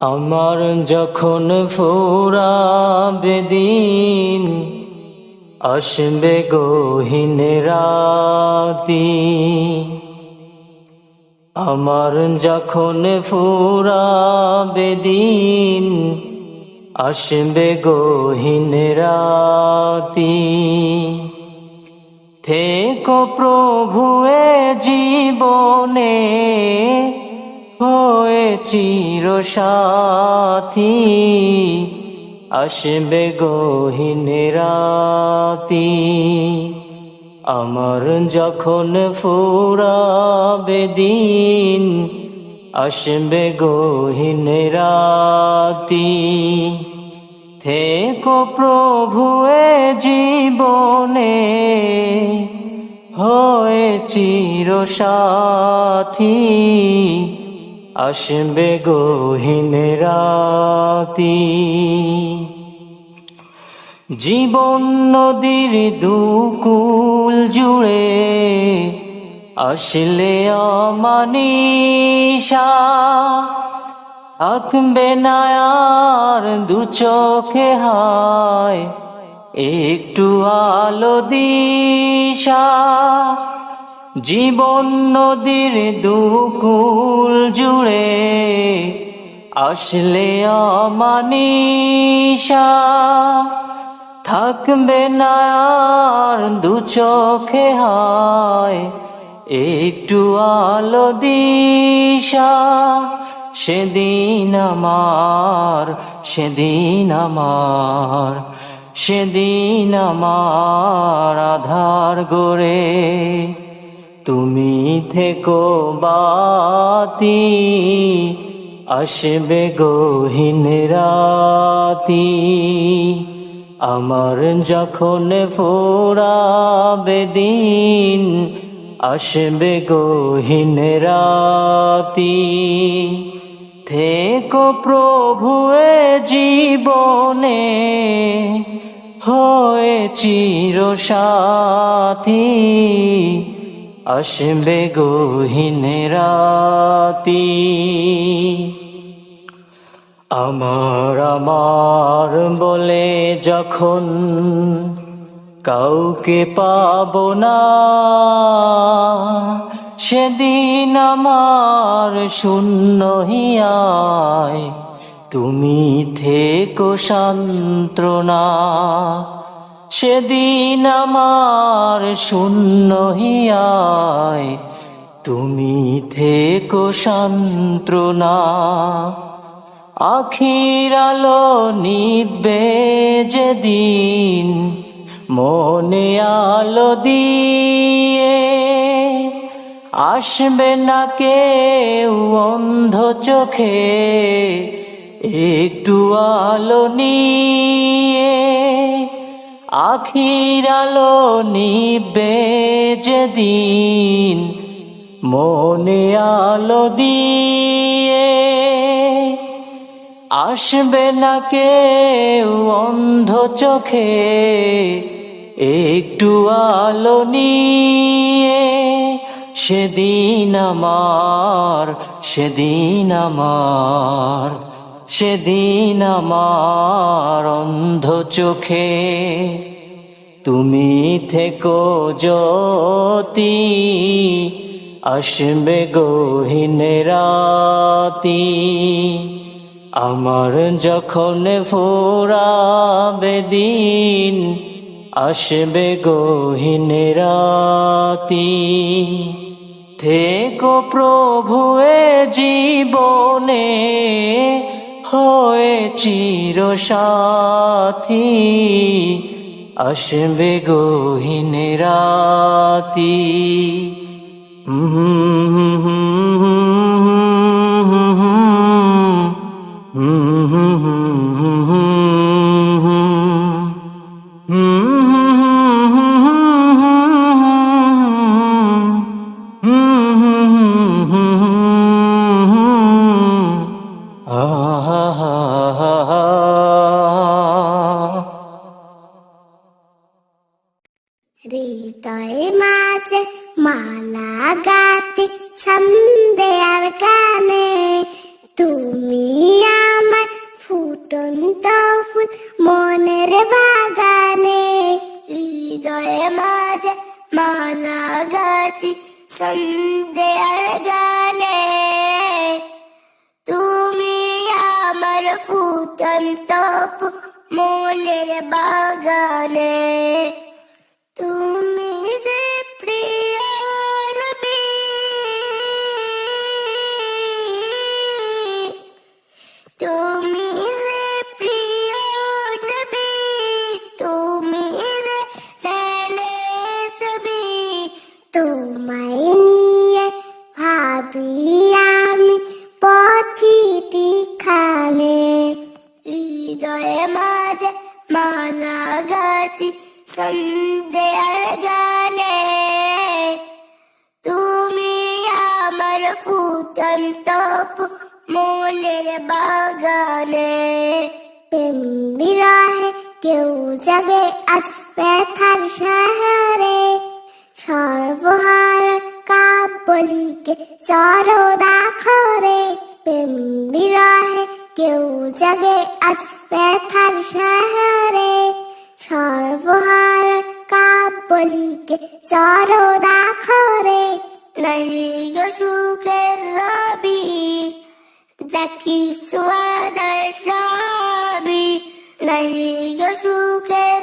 আমার যখন ফুরাবে দিন, আসবে গহীন রাতি। আমার যখন ফুরাবে দিন, আসবে গহীন রাতি। থেকো প্রভু এ জীবনে হয়ে চির সাথী আসবে গহীন রাতি। আমার যখন ফুরাবে দিন, আসবে গহীন রাতি। থেকো প্রভু এ জীবনে, হয়ে চির সাথী আসবে গহীন রাতি। জীবন নদীর দুকুল জুড়ে আসলে অমানিসা। থাকবে না আর দু চোখে হায়, একটু আলো দিশা। জীবন নদীর দুকুল জুড়ে আসলে অমানিসা। থাকবে না দু চোখে হায়, একটু আলো দিশা। সেদিন আমার সেদিন আমার সেদিন আমার আধার গড়ে। তুমি থেকো বাতি, আসবে গহীন রাতি। আমার যখন ফোরাবে দিন, আসবে গহীন রাতি। থেকো প্রভু জীবনে, হয়ে চির সাথী আসবে রাতি। আমার আমার বলে যখন কাউকে পাব না, সেদিন আমার শূন্য হিয়ায়, তুমি থেকো সান্ত্রনা সেদিন আমার শূন্য হিয়ায়, তুমি থেকো সান্ত্রনা আখির আলো নিবে যেদিন, মনে আলো দিয়ে। আসবে না কেউ অন্ধ চোখে, একটু আলো নিয়ে। আখির আলো নিবে যেদিন, মনে আলো দিয়ে আসবে না কেউ অন্ধ চোখে, একটু আলো নিয়ে সেদিন আমার সেদিন আমার। সেদিন আমার অন্ধ চোখে তুমি থেকো জ্যোতি, আসবে গহীন রাতি। আমার যখন ফোরাবে দিন, আসবে গহীন রাতি। থেকো প্রভু জীবনে হয়ে চির সাথী আসবে গহীন রাতি আহা ফুটন্ত মনের বাগানে। তুমি সন্ধ্যের গানে তুমি আমার ফুটন্ত মনের বাগানে। প্রেম কেউ যাবে আজ ব্যথার শহরে সর্বহার কাব্যলিকে চরদা খরে প্রেম বিরহে কেউ যাবে আজ ব্যথার শহরে সর্বহার কাব্যলিকে চরদা খরে। নাই গো সুখের রবি জাকি সুয়াদার সবই নাই গো সুখের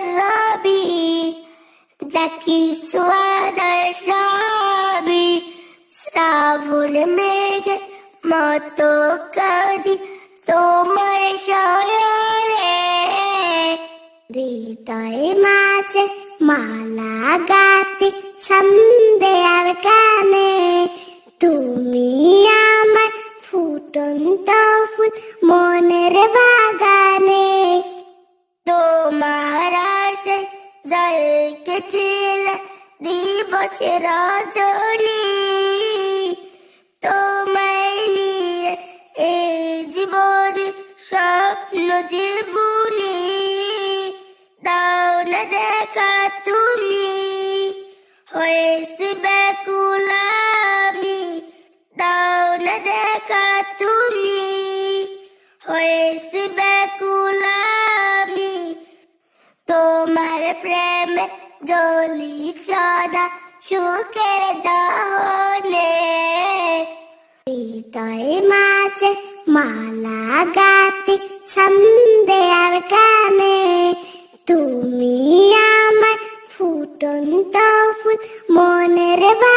হৃদয় মাঝে মালা গাতে সন্ধ্যের গানে তুমি আমার ফুটন্ত ফুল মনের বাগানে তোমার আশে জয় ছিল দিবস রজনী তোমায় নিয়ে এই জীবনী না দেখা তুমি হয়েছি বেকুলামি দাও না দেখা তুমি হয়েছি বেকুলামি তোমার প্রেমে জলি সদা সুখের দহনে হৃদয় মাঝে মালা গাতে সন্ধ্যের গানে তুমি আমার ফুটন্ত ফুল মনের বাগানে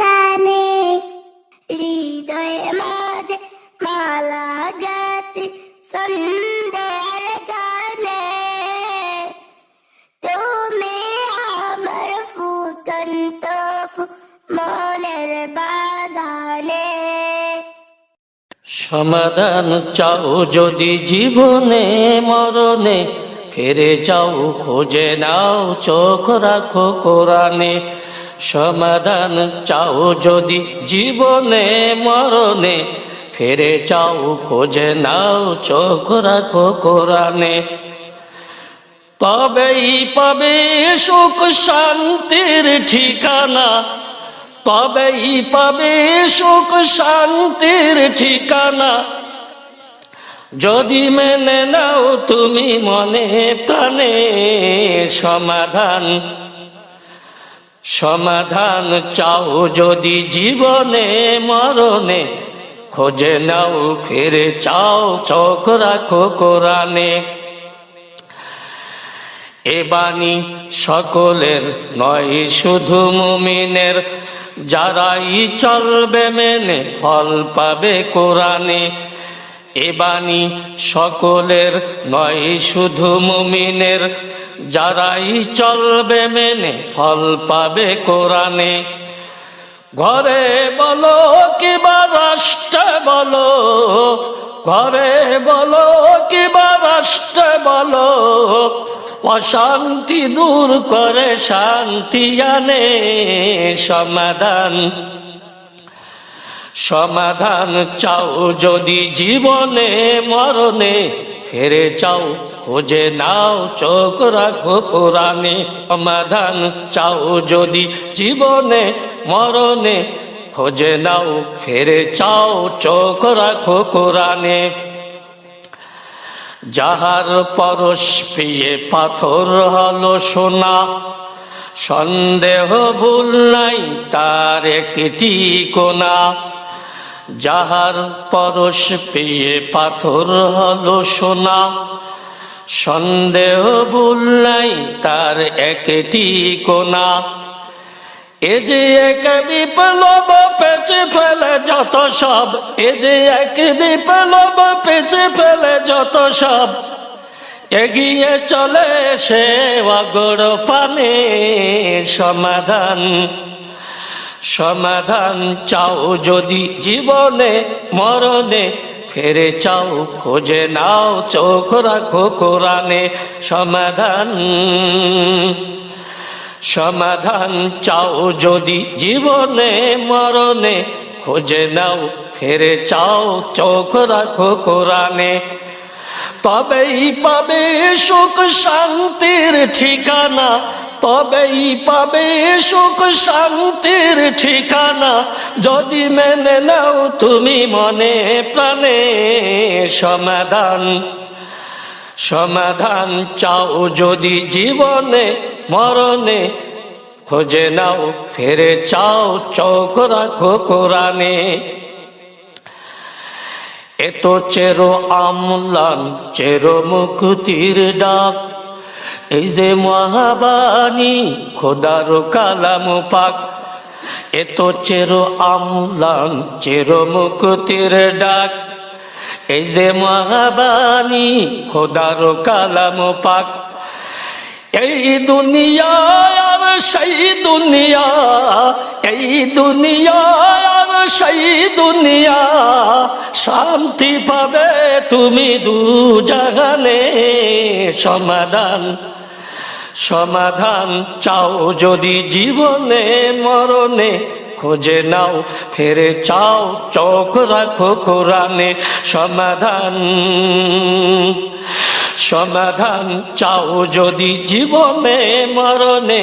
বাগানে হৃদয় মাঝে মালা গাতে সন্ধ্যের গানে। তুমি আমার ফুটন্ত মনের বাগানে। সমাধান চাও যদি জীবনে, মরণে, ফিরে যাও, খোঁজে নাও, চোখ রাখো কোরআনে। সমাধান চাও যদি জীবনে, মরণে, ফেরে যাও খোঁজে নাও, চোখ রাখো কোরআনে। তবেই পাবে সুখ, শান্তির ঠিকানা। তবেই পাবে সুখ, শান্তির ঠিকানা। যদি মেনে নাও তুমি মনে প্রাণে সমাধান সমাধান চাও যদি জীবনে, মরণে, খোঁজে নাও, ফিরে চাও, চোখ রাখো কোরআনে। এ বাণী সকলের নয়, শুধু মুমিনের। যারাই চলবে মেনে, ফল পাবে কোরআনে। এ বাণী সকলের নয়, শুধু মুমিনের। যারাই চলবে মেনে, ফল পাবে কোরআনে। ঘরে বলো কিবা রাষ্ট্রে বলো, ঘরে বলো কিবা রাষ্ট্রে বলো, অশান্তি দূর করে শান্তি আনে সমাধান। সমাধান চাও যদি জীবনে, মরণে, ফেরে চাও, খোঁজে নাও, চোখ রাখো কোরআনে। সমাধান চাও যদি জীবনে, মরণে, খোঁজে নাও, ফেরে চাও, চোখ রাখো কোরআনে। যাহার পরশ পিয়ে পাথর হলো সোনা, সন্দেহ ভুল নাই তার একটি কোনা যাহার পরশ পেয়ে পাথর হলো সোনা। সন্দেহ ভুল নাই তার একটি কোনা। এ যে এক বিপ্লব পেছে ফেলে যত সব, এ যে এক বিপ্লব পেছে ফেলে যত সব। এগিয়ে চলে সে অগর পানে সমাধান। সমাধান চাও যদি জীবনে, মরণে, ফেরে চাও, খোঁজে নাও, চোখ রাখো কোরআনে। সমাধান সমাধান চাও যদি জীবনে, মরণে, খোঁজে নাও, ফেরে চাও, চোখ রাখো কোরআনে। তবেই পাবে সুখ শান্তির ঠিকানা, তবেই পাবে সুখ শান্তির ঠিকানা। যদি মেনে নাও তুমি মনে প্রাণে সমাধান সমাধান চাও যদি জীবনে, মরণে, খোঁজে নাও, ফেরে চাও, চোখ রাখো কোরআনে। এত চেরো আমলান, চেরো মুকুতির ডাক। এই যে মহাবাণী, খোদার কালাম পাক। এত চেরো আমলান, চেরো মুকুতির ডাক। এই যে মহাবাণী, খোদার কালাম পাক। এই দুনিয়া আর সেই দুনিয়া, এই দুনিয়া সেই দুনিয়া শান্তি পাবে তুমি দু জাগানে। সমাধান সমাধান চাও যদি জীবনে, মরণে খোঁজে নাও, ফেরে চাও চোখ রাখো কোরআনে। সমাধান সমাধান চাও যদি জীবনে, মরণে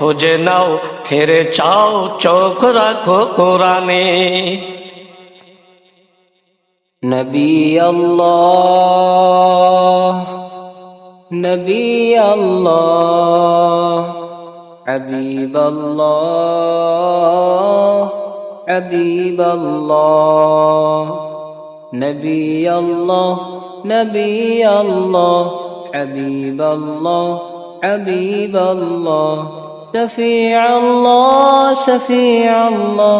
খোঁজে নাও ফেরে চাও চোখ রাখো কোরআনে نبي الله نبي الله حبيب الله حبيب الله نبي الله نبي الله حبيب الله حبيب الله شفيع الله شفيع الله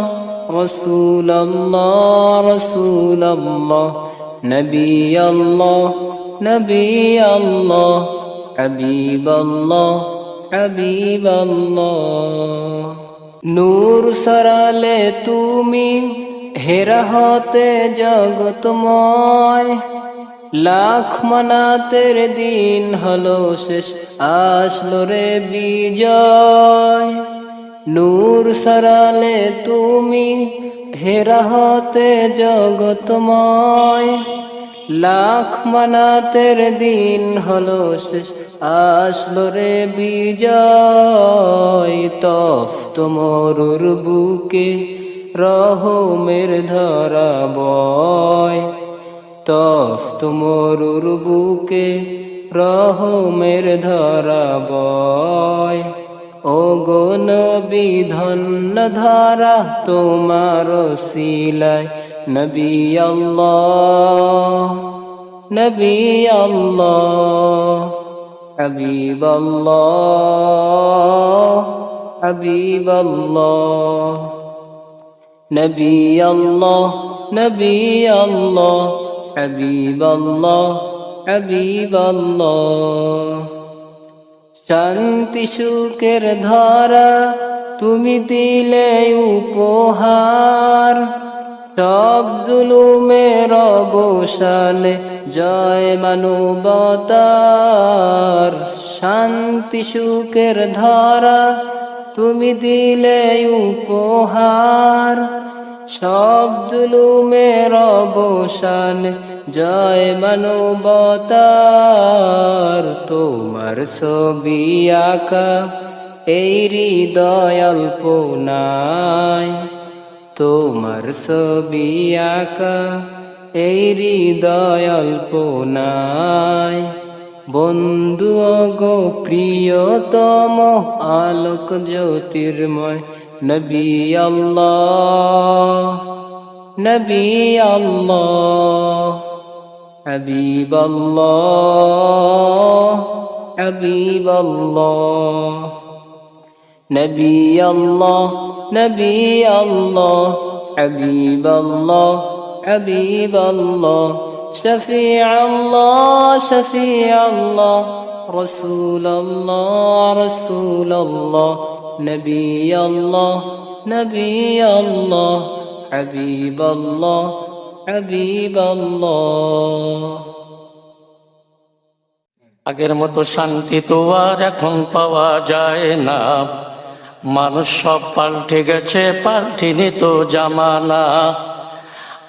رسول الله رسول الله نبي الله نبي الله حبيب الله حبيب الله নূর সরালে তুমি হেরা হতে জগতময় লাখ মানাতের দিন হলো শেষ, আসলো রে বিজয়। নূর সরালে তুমি হেরা হতে জগতময় লাখ মানাতের দিন হলো শেষ, আসলো রে বিজয়। তফ তোমরুর বুকে রহমের ধরা বয়। তফ তোমরুর বুকে রহমের ধরা বয়। ও গো নবী, ধন্য ধারা তোমার সিলাই নবী আল্লাহ নবী আল্লাহ, হাবিব আল্লাহ নবী নবী হাবিব আল্লাহ শান্তি সুখের ধারা তুমি দিলে উপহার। সব জুলুমের অবসানে জয় মানবতার। শান্তি সুখের ধারা তুমি দিলে উপহার। সব জুলুমের অবসান জয় মানবতার তোমার ছবি আঁকা। এই হৃদয় অল্পনায় তোমার ছবি আঁকা। এই হৃদয় অল্পনায় বন্ধু গো প্রিয়তম আলোক জ্যোতির্ময় নবী আল্লাহ। نبي الله حبيب الله حبيب الله. نبي الله نبي الله حبيب الله حبيب الله. شفيع الله شفيع الله. رسول الله رسول الله. نبي الله نبي الله. حبيب الله حبيب الله আগের মতো শান্তি তো আর এখন পাওয়া যায় না মানুষ সব পাল্টে গেছে পাল্টিনি তো জামানা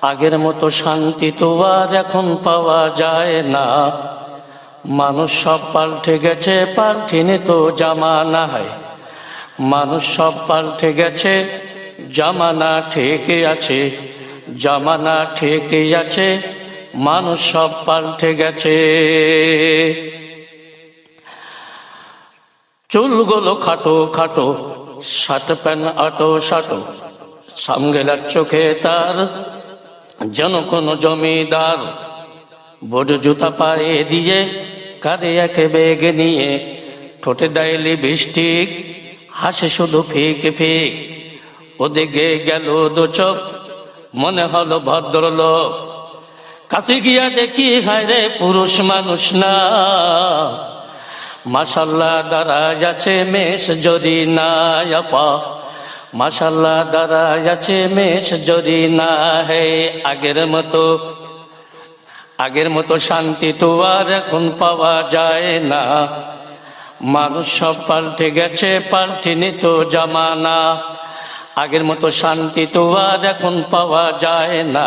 আগের মতো শান্তি তো আর এখন পাওয়া যায় না মানুষ সব পাল্টে গেছে পাল্টিনি তো জামানায় মানুষ সব পাল্টে গেছে জামানা ঠিকই আছে, জামানা ঠেকে আছে, মানুষ সব পাল্টে গেছে। চুলগুলো খাটো খাটো শার্ট প্যান্ট আটো সাটো সামগেলার চোখে তার যেন কোনো জমিদার বড় জুতা পায়ে দিয়ে কাঁধে একে বেগে নিয়ে ঠোঁটে ডাইলি বৃষ্টি, হাসে শুধু ফিক ফিক। ওদিকে গেল দু চোখ, মনে হলো ভদ্রলোক। কাছে গিয়া দেখি, হায় রে পুরুষ মানুষ না। মাসাল্লাহ দাঁড়ায় আছে মেষ যদি না আপা মাসাল্লাহ দাঁড়ায় আছে মেষ যদি না হে আগের মতো। আগের মতো শান্তি তো আর এখন পাওয়া যায় না। মানুষ সব পাল্টে গেছে পাল্টেনি তো জামানা। আগের মতো শান্তি তো আর এখন পাওয়া যায় না।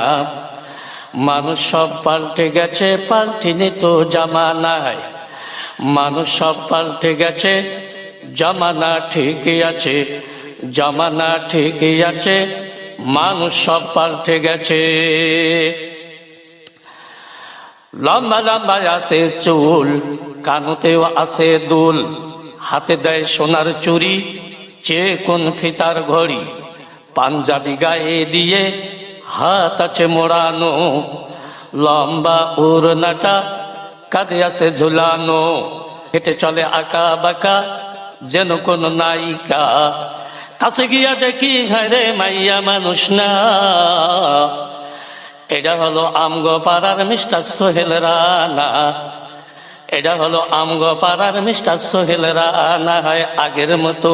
মানুষ সব পাল্টে গেছে পাল্টেনি তো জামানায়। মানুষ সব পাল্টে গেছে, জামানা ঠিকই আছে, জামানা ঠিকই আছে, মানুষ সব পাল্টে গেছে। লম্বা লম্বা আছে চুল, কানুতেও আছে দুল, হাতে দেয় সোনার চুরি চেয়ে কোন ফিতার ঘড়ি? পাঞ্জাবি গায়ে দিয়ে হাত আছে মোড়ানো। লম্বা উড়নাটা কাঁধে আছে ঝুলানো। হেঁটে চলে আঁকা বাঁকা যেন কোন নায়িকা। কাছে গিয়া দেখি, হায় মাইয়া মানুষ না। এটা হলো আমগো পাড়ার মিস্টার সোহেল রানা। এটা হলো আমগো পাড়ার মিস্টার সোহেল রানা, হয় আগের মতো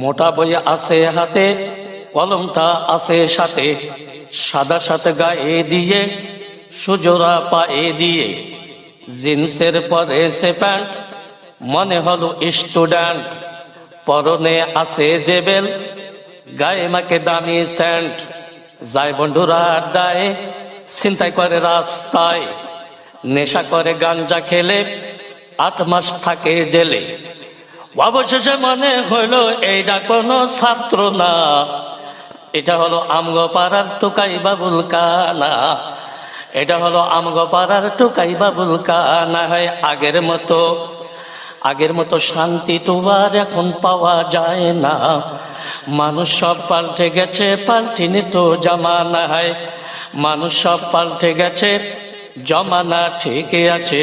মোটা বই আছে হাতে, কলমটা আছে সাথে। সাদা সাথে গায়ে দিয়ে সুজোরা পায়ে দিয়ে। জিন্সের পরে সে প্যান্ট, মনে হলো স্টুডেন্ট। পরনে আছে জেবেল, গায়ে মাকে দামি স্যান্ড যায় বন্ধুরা আড্ডায় চিন্তাই করে রাস্তায়। নেশা করে গাঞ্জা খেলে, আট মাস থাকে জেলে। অবশেষে মনে হইল এইটা কোনো ছাত্র না। এটা হলো আমগো পাড়ার টুকাই বাবুল কানা। এটা হলো আমগো পাড়ার টুকাই বাবুল কানা হয় আগের মতো। আগের মতো শান্তি তোমার এখন পাওয়া যায় না। মানুষ সব পাল্টে গেছে, পাল্টিনি তো জামানা হয়। মানুষ সব পাল্টে গেছে, জমানা ঠিকই আছে,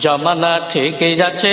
জমানা ঠিকই আছে